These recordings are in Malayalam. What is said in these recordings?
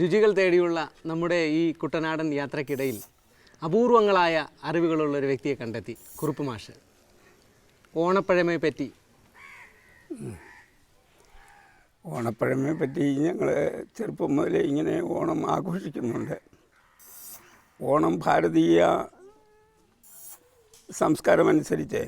രുചികൾ തേടിയുള്ള നമ്മുടെ ഈ കുട്ടനാടൻ യാത്രക്കിടയിൽ അപൂർവങ്ങളായ അറിവുകളുള്ള ഒരു വ്യക്തിയെ കണ്ടെത്തി. കുറുപ്പ് മാഷ്. ഓണപ്പഴമയെ പറ്റി. ഓണപ്പഴമയെ പറ്റി ഞങ്ങൾ ചെറുപ്പം മുതലേ ഇങ്ങനെ ഓണം ആഘോഷിക്കുന്നുണ്ട്. ഓണം ഭാരതീയ സംസ്കാരമനുസരിച്ച്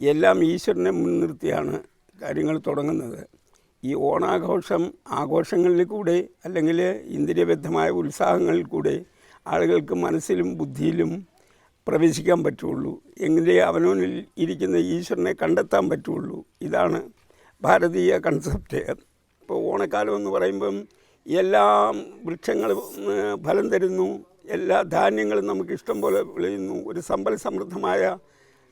എല്ലാം ഈശ്വരനെ മുൻനിർത്തിയാണ് കാര്യങ്ങൾ തുടങ്ങുന്നത്. ഈ ഓണാഘോഷം ആഘോഷങ്ങളിൽ കൂടെ അല്ലെങ്കിൽ ഇന്ദ്രിയബദ്ധമായ ഉത്സാഹങ്ങളിൽ കൂടെ ആളുകൾക്ക് മനസ്സിലും ബുദ്ധിയിലും പ്രവേശിക്കാൻ പറ്റുള്ളൂ. എങ്കിലേ അവനോനിൽ ഇരിക്കുന്ന ഈശ്വരനെ കണ്ടെത്താൻ പറ്റുള്ളൂ. ഇതാണ് ഭാരതീയ കൺസെപ്റ്റ് ഇപ്പോൾ ഓണക്കാലം എന്ന് പറയുമ്പം എല്ലാ വൃക്ഷങ്ങളും ഫലം തരുന്നു. എല്ലാ ധാന്യങ്ങളും നമുക്ക് ഇഷ്ടം പോലെ വിളയുന്നു. ഒരു സമ്പൽ സമൃദ്ധമായ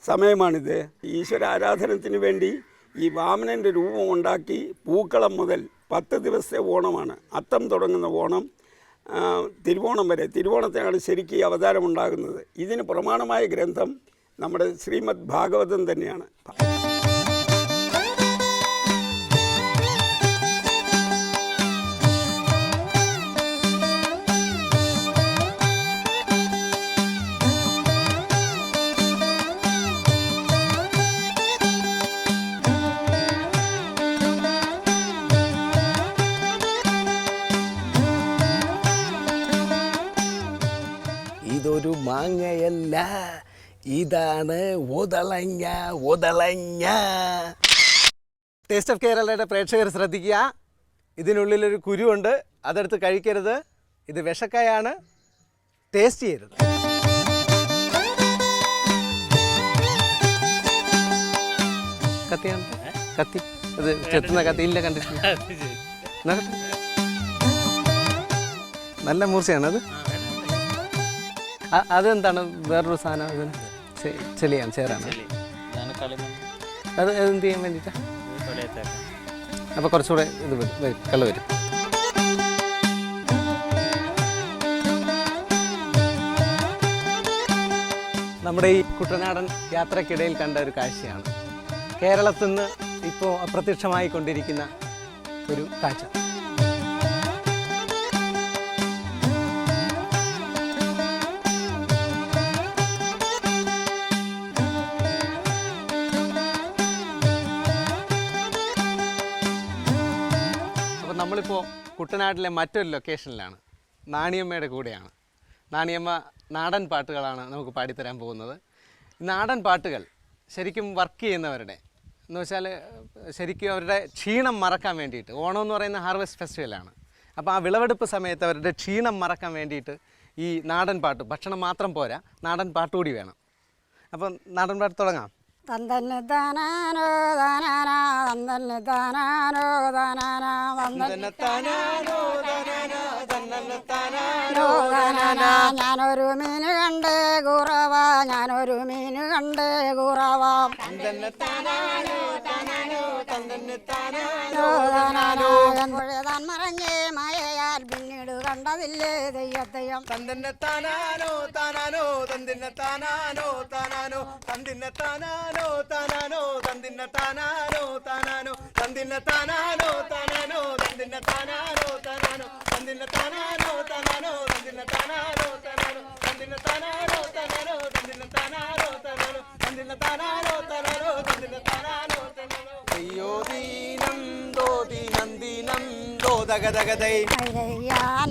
സമയമാണിത്. ഈശ്വര ആരാധനത്തിന് വേണ്ടി ഈ വാമനന്റെ രൂപം ഉണ്ടാക്കി പൂക്കളം മുതൽ പത്ത് ദിവസത്തെ ഓണമാണ്. അത്തം തുടങ്ങുന്ന ഓണം തിരുവോണം വരെ. തിരുവോണത്തിനാണ് ശരിക്കും ഈ അവതാരമുണ്ടാകുന്നത്. ഇതിന് പ്രമാണമായ ഗ്രന്ഥം നമ്മുടെ ശ്രീമദ് ഭാഗവതം തന്നെയാണ്. ഇതാണ് ഉദളങ്ങ ഉദളങ്ങ ടേസ്റ്റ് ഓഫ് കേരളയുടെ പ്രേക്ഷകർ ശ്രദ്ധിക്കുക. ഇതിനുള്ളിലൊരു കുരുവുണ്ട്. അതെടുത്ത് കഴിക്കരുത്. ഇത് വിഷക്കായാണ് ടേസ്റ്റ് ചെയ്യരുത്. കത്തിയാണ്? കത്തി. അത് ചെത്തുന്ന കത്തി ഇല്ല കണ്ടിട്ടില്ല. നോക്കട്ടെ. നല്ല മൂർച്ചയാണ് അത് അ- അതെന്താണ്? വേറൊരു സാധനം അതിന്? ചെളിയാണ് ചേറാണ് അത് എന്ത് ചെയ്യാൻ വേണ്ടിയിട്ടാണ് അപ്പോൾ കുറച്ചുകൂടെ ഇത് വരും കളർ വരും. നമ്മുടെ ഈ കുട്ടനാടൻ യാത്രക്കിടയിൽ കണ്ട ഒരു കാഴ്ചയാണ്. കേരളത്തിൽ നിന്ന് ഇപ്പോൾ അപ്രത്യക്ഷമായി കൊണ്ടിരിക്കുന്ന ഒരു കാഴ്ച. കുട്ടനാട്ടിലെ മറ്റൊരു ലൊക്കേഷനിലാണ് നാണിയമ്മയുടെ കൂടെയാണ്. നാണിയമ്മ നാടൻ പാട്ടുകളാണ് നമുക്ക് പാടിത്തരാൻ പോകുന്നത്. നാടൻ പാട്ടുകൾ ശരിക്കും വർക്ക് ചെയ്യുന്നവരുടെ എന്ന് വെച്ചാൽ ശരിക്കും അവരുടെ ക്ഷീണം മറക്കാൻ വേണ്ടിയിട്ട്. ഓണം എന്ന് പറയുന്ന ഹാർവെസ്റ്റ് ഫെസ്റ്റിവലാണ് അപ്പോൾ ആ വിളവെടുപ്പ് സമയത്ത് അവരുടെ ക്ഷീണം മറക്കാൻ വേണ്ടിയിട്ട് ഈ നാടൻ പാട്ട് ഭക്ഷണം മാത്രം പോരാ നാടൻ പാട്ട് കൂടി വേണം. അപ്പം നാടൻ പാട്ട് തുടങ്ങാം. തന്തന്നെ താനാനോ താനാനാ തന്തന്നെ താനാനോ താനാനാ തന്തന്നെ താനാനോ താനാനാ ഞാനൊരു മീന് കണ്ടേ കുറവ ഞാനൊരു മീന് കണ്ടേ കുറവ താൻ മറഞ്ഞേ മായയാൽ പിന്നീട് കണ്ടതില്ലേ ദയ്യത്തെയ്യം തന്തിന്നെ താനാനോ താനാനോ തന്തിന്നെ താനാനോ താനാനോ തന്തിന്നെ താനാനോ താനാനോ തന്തിന്നെ താനാനോ താനാനോ തന്തിന്നെ താനാനോ താനാനോ തന്തിന്നെ താനാനോ താനാനോ തന്തിന്നെ താനാനോ താനാനോ തന്തിന്നെ താനാനോ താനാനോ തന്തിന്നെ താനാനോ താനാനോ തന്തിന്നെ താനാനോ താനാനോ തന്തിന്നെ താനാനോ താനാനോ തന്തിന്നെ താനാനോ താനാനോ അയ്യോ ദീനം തകതകതൈ. മൈരയ്യാൻ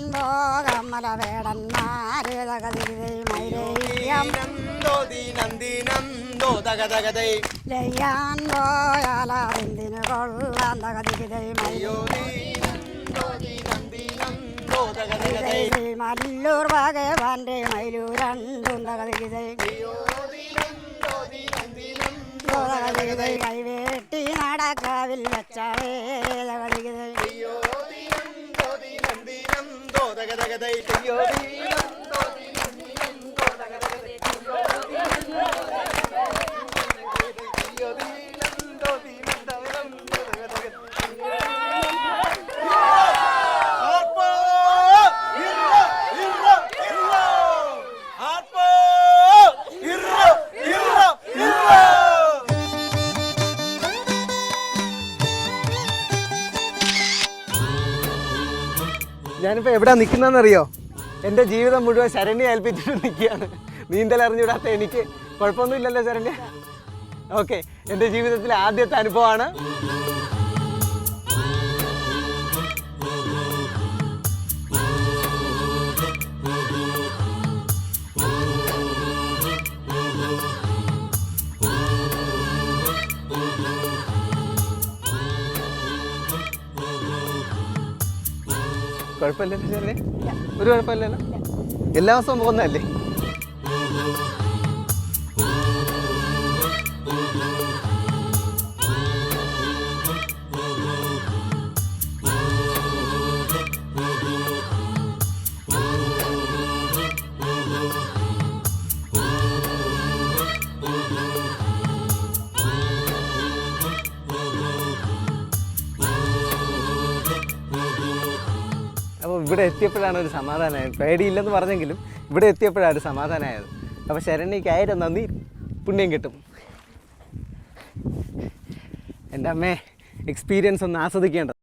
മല്ലൂർ ഭഗവാന്റെ മയിലൂരണ്ടും തകതിരിതൈ കൈവേട്ടി നടക്കാവിൽ タカタカ、いい天。ഞാനിപ്പോൾ എവിടെ നിൽക്കുന്നതെന്നറിയോ എന്റെ ജീവിതം മുഴുവൻ ശരണ്യെ ഏൽപ്പിച്ചിട്ട് നിൽക്കുകയാണ് നീന്തൽ അറിഞ്ഞുവിടാത്ത എനിക്ക് കുഴപ്പമൊന്നുമില്ലല്ലോ ശരണ്യ. ഓക്കെ എന്റെ ജീവിതത്തിലെ ആദ്യത്തെ അനുഭവമാണ് കുഴപ്പമില്ലല്ലോ ശരണ്യ ഒരു കുഴപ്പമില്ലല്ലോ. എല്ലാ ദിവസവും പോകുന്നതല്ലേ? ഇവിടെ എത്തിയപ്പോഴാണ് ഒരു സമാധാനമായത്. പേടിയില്ലെന്ന് പറഞ്ഞെങ്കിലും ഇവിടെ എത്തിയപ്പോഴാണ് ഒരു സമാധാനമായത്. അപ്പോൾ ശരണ്യക്ക് ആയിരം നന്ദി പുണ്യം കിട്ടും. എന്റെ അമ്മേ എക്സ്പീരിയൻസ് ഒന്ന് ആസ്വദിക്കേണ്ടത്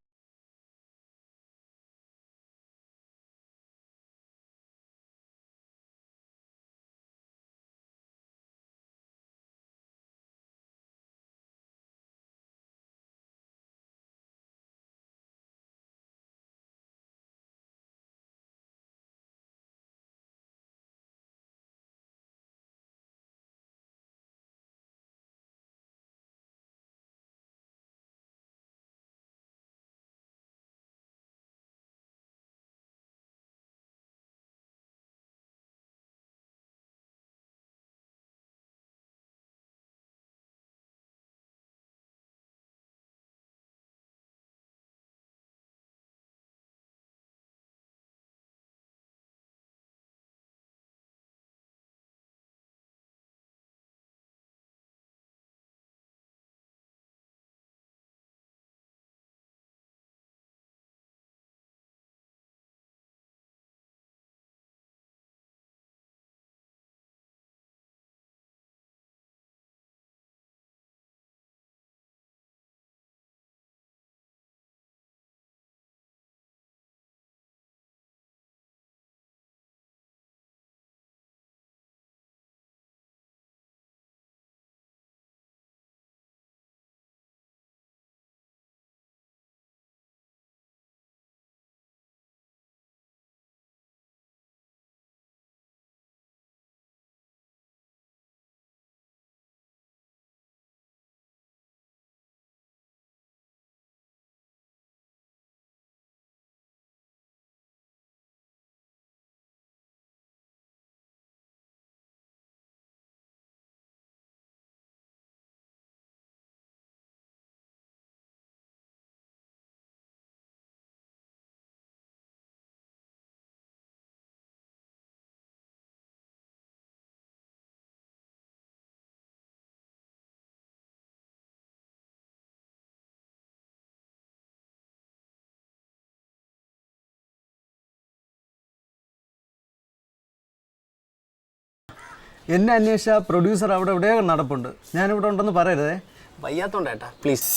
എന്നെ അന്വേഷിച്ച പ്രൊഡ്യൂസർ അവിടെ ഇവിടെ നടപ്പുണ്ട്. ഞാനിവിടെ ഉണ്ടെന്ന് പറയരുതേ. വയ്യാത്തോണ്ടേട്ടാ പ്ലീസ്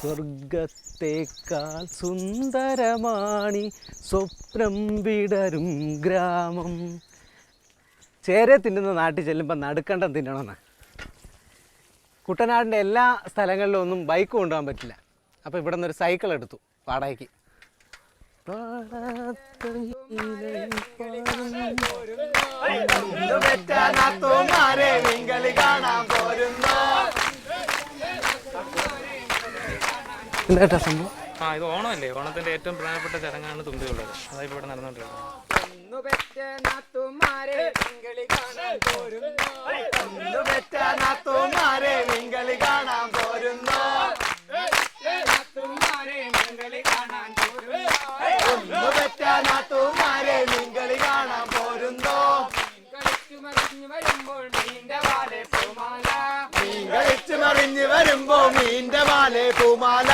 സ്വർഗത്തേക്കാൾ സുന്ദരമാണി സ്വപ്നം വിടരും ഗ്രാമം. ചേരെ തിന്നുന്ന നാട്ടിൽ ചെല്ലുമ്പോൾ നടുക്കണ്ടം തിന്നണമെന്ന്. കുട്ടനാടിന്റെ എല്ലാ സ്ഥലങ്ങളിലും ഒന്നും ബൈക്ക് കൊണ്ടുപോകാൻ പറ്റില്ല. അപ്പോൾ ഇവിടെ നിന്നൊരു ഒരു സൈക്കിൾ എടുത്തു വാടകയ്ക്ക്. എന്താ സംഭവം ആ ഇത് ഓണമല്ലേ? ഓണത്തിന്റെ ഏറ്റവും പ്രധാനപ്പെട്ട ചടങ്ങാണ് തുമ്പിയുള്ളത്. അതായത് ഇവിടെ നടന്നുകൊണ്ടിരിക്കുന്നത്. വരുമ്പോ മീന്റെ വാലെ പൂമാല.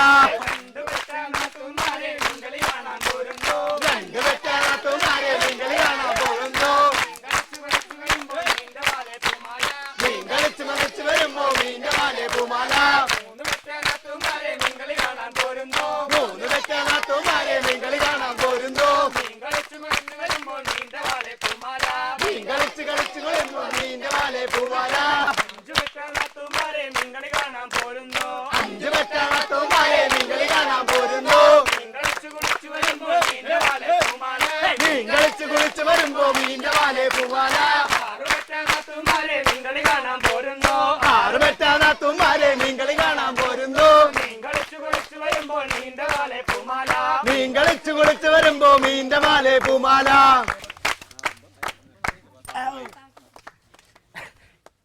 മീൻ കളിച്ചു കുളിച്ചു വരുമ്പോ മീന്റെ മാലേ പൂമാല.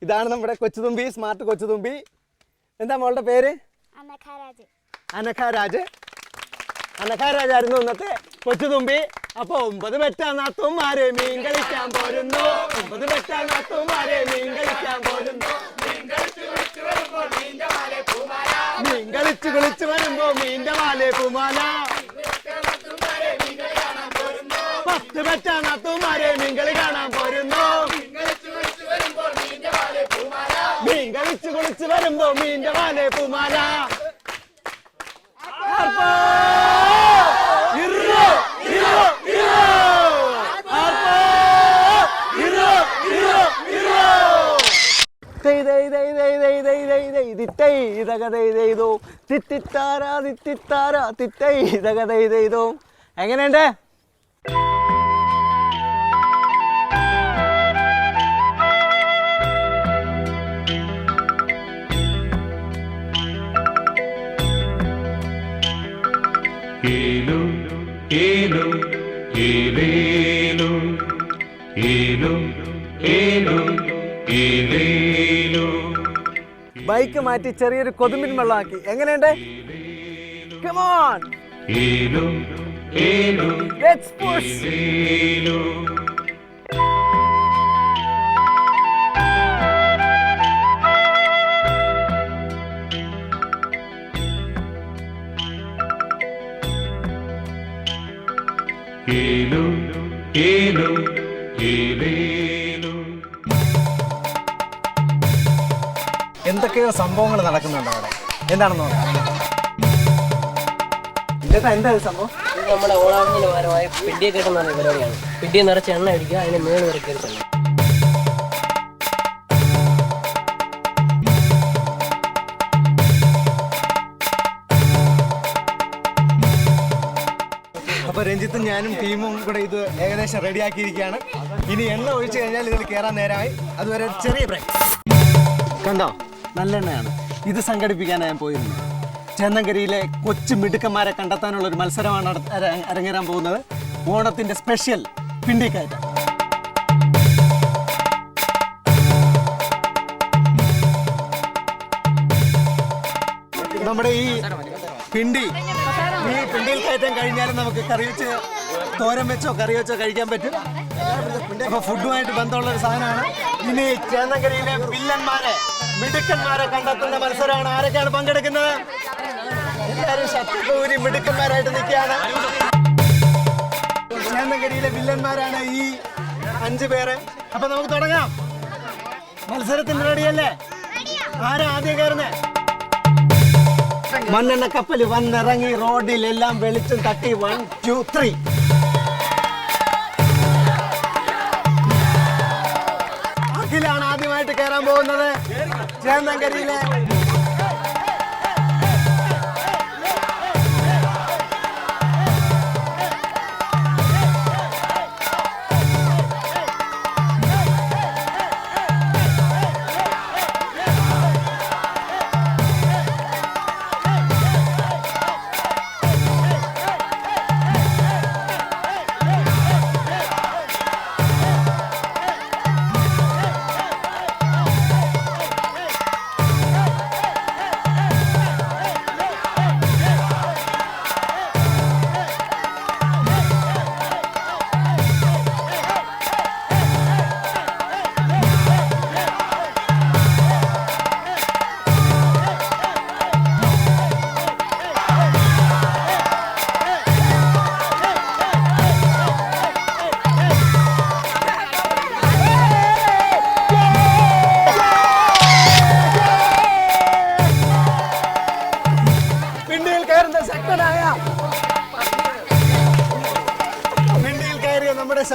ഇതാണ് നമ്മുടെ കൊച്ചുതുമ്പി സ്മാർട്ട് കൊച്ചുതുമ്പി. എന്താ മോളുടെ പേര്? അന്നഖാരാജ് അനഖാരാജ് അനഖാരാജായിരുന്നു ഇന്നത്തെ കൊച്ചുതുമ്പി. അപ്പൊ ഒമ്പത് പെറ്റ നാത്തുമാരെ മീൻ കളിക്കാൻ പോരുന്നു? ഒമ്പത് പെറ്റ നാത്തുമാരെ മീൻ കളിക്കാൻ പോരുന്നു? മീൻ കളിച്ചു മീൻ കളിച്ച് കളിച്ച് വരുമ്പോ മീന്റെ വാലേ പൂമാല. പത്ത് പറ്റാനാത്തുമാരെ മീൻകളി കാണാൻ പോരുന്നു. മീൻ കളിച്ച് കുളിച്ച് വരുമ്പോ മീന്റെ വാലേ പൂമാല. അപ്പോ എങ്ങനെയുണ്ട് ബൈക്ക് മാറ്റി ചെറിയൊരു കൊതുമ്പിൻ വെള്ളമാക്കി. എങ്ങനെയുണ്ട്? കമോൺ ഏലോ ഏലോ ലെറ്റ്സ് പുഷ് എന്തൊക്കെയോ സംഭവങ്ങൾ നടക്കുന്നുണ്ട് അവിടെ. എന്താണെന്ന് നോക്കാം. ഇതൊക്കെ എന്താ ഇത് സംഭവം? ഇത് നമ്മുടെ ഓണാഘോഷത്തിന് പകരമായ പിടിയെ കെട്ടുന്ന പരിപാടിയാണ്. പിടിയെ നിറച്ച് എണ്ണ അടിക്കുക അതിന് മേളിൽ വരെ കയറി തന്നെ അപ്പൊ രഞ്ജിത്തും ഞാനും ടീമും കൂടെ ഇത് ഏകദേശം റെഡിയാക്കിയിരിക്കുകയാണ്. ഇനി എണ്ണ ഒഴിച്ചു കഴിഞ്ഞാൽ ഇതിൽ കേറാൻ നേരമായി. അതുവരെ ഒരു ചെറിയ ബ്രേക്ക്. കണ്ടോ? നല്ല എണ്ണയാണ് ഇത് സംഘടിപ്പിക്കാൻ ഞാൻ പോയിരുന്നത് ചേന്നങ്കരിയിലെ കൊച്ചു മിടുക്കന്മാരെ കണ്ടെത്താനുള്ള ഒരു മത്സരമാണ് അരങ്ങേറാൻ പോകുന്നത്. ഓണത്തിന്റെ സ്പെഷ്യൽ പിണ്ടിക്കയറ്റം. നമ്മുടെ ഈ പിണ്ടി ഈ പിണ്ടിയിൽ കയറ്റം കഴിഞ്ഞാലും നമുക്ക് കറി വെച്ച് തോരൻ വെച്ചോ കറി വെച്ചോ കഴിക്കാൻ പറ്റും. അപ്പൊ ഫുഡുമായിട്ട് ബന്ധമുള്ള ഒരു സാധനമാണ്. ഇനി ചേന്നങ്കരിയിലെ വില്ലന്മാരെ മിടുക്കന്മാരെ കണ്ടെത്തുന്ന മത്സരമാണ്. ആരൊക്കെയാണ് പങ്കെടുക്കുന്നത്? എല്ലാവരും ശക്തിപൂരി മിടുക്കന്മാരായിട്ട് നിൽക്കുകയാണ്. ചേന്നങ്കരിയിലെ വില്ലന്മാരാണ് ഈ അഞ്ചു പേര്. അപ്പൊ നമുക്ക് തുടങ്ങാം. മത്സരത്തിന് റെഡിയല്ലേ? ആരാ ആദ്യം കയറുന്നേ? മണ്ണെണ്ണ കപ്പൽ വന്നിറങ്ങി റോഡിലെല്ലാം വെളിച്ചം തട്ടി. വൺ ടു ത്രീ അഖിലാണ് ആദ്യമായിട്ട് കയറാൻ പോകുന്നത്. சேந்தங்கரியில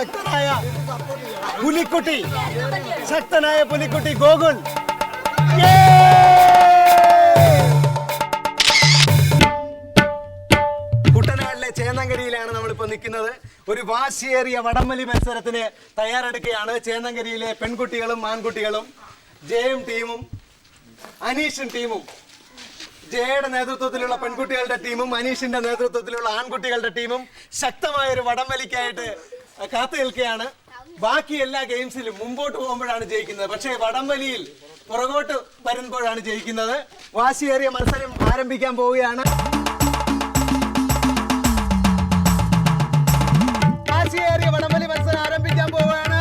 ശക്തനായ പുലിക്കുട്ടി ശക്തനായ പുലിക്കുട്ടി ഗോകുൽ. കുട്ടനാട്ടിലെ ചേന്നങ്കരിയിലാണ് നമ്മളിപ്പോൾ നിൽക്കുന്നത്. ഒരു വാശിയേറിയ വടംവലി മത്സരത്തിന് തയ്യാറെടുക്കുകയാണ് ചേന്നങ്കരിയിലെ പെൺകുട്ടികളും ആൺകുട്ടികളും. ജയം ടീമും അനീഷും ടീമും. ജയയുടെ നേതൃത്വത്തിലുള്ള പെൺകുട്ടികളുടെ ടീമും അനീഷിന്റെ നേതൃത്വത്തിലുള്ള ആൺകുട്ടികളുടെ ടീമും ശക്തമായ ഒരു വടംവലിക്കായിട്ട് കാത്തു നിൽക്കുകയാണ് ബാക്കി എല്ലാ ഗെയിംസിലും മുമ്പോട്ട് പോകുമ്പോഴാണ് ജയിക്കുന്നത്. പക്ഷേ വടംവലിയിൽ പുറകോട്ട് വരുമ്പോഴാണ് ജയിക്കുന്നത്. വാശിയേറിയ മത്സരം ആരംഭിക്കാൻ പോവുകയാണ്. വാശിയേറിയ വടംവലി മത്സരം ആരംഭിക്കാൻ പോവുകയാണ്.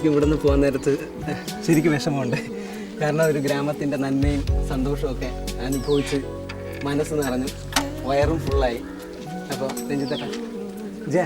ഇല്ലോ! ശരിക്കും ഇവിടുന്ന് പോകാൻ നേരത്ത്. ശരിക്കും വിഷമമുണ്ട്. കാരണം ഒരു ഗ്രാമത്തിന്റെ നന്മയും സന്തോഷവും ഒക്കെ അനുഭവിച്ച് മനസ്സ് നിറഞ്ഞു വയറും ഫുള്ളായി അപ്പോൾ രഞ്ജിത്തേട്ടാ ജയ.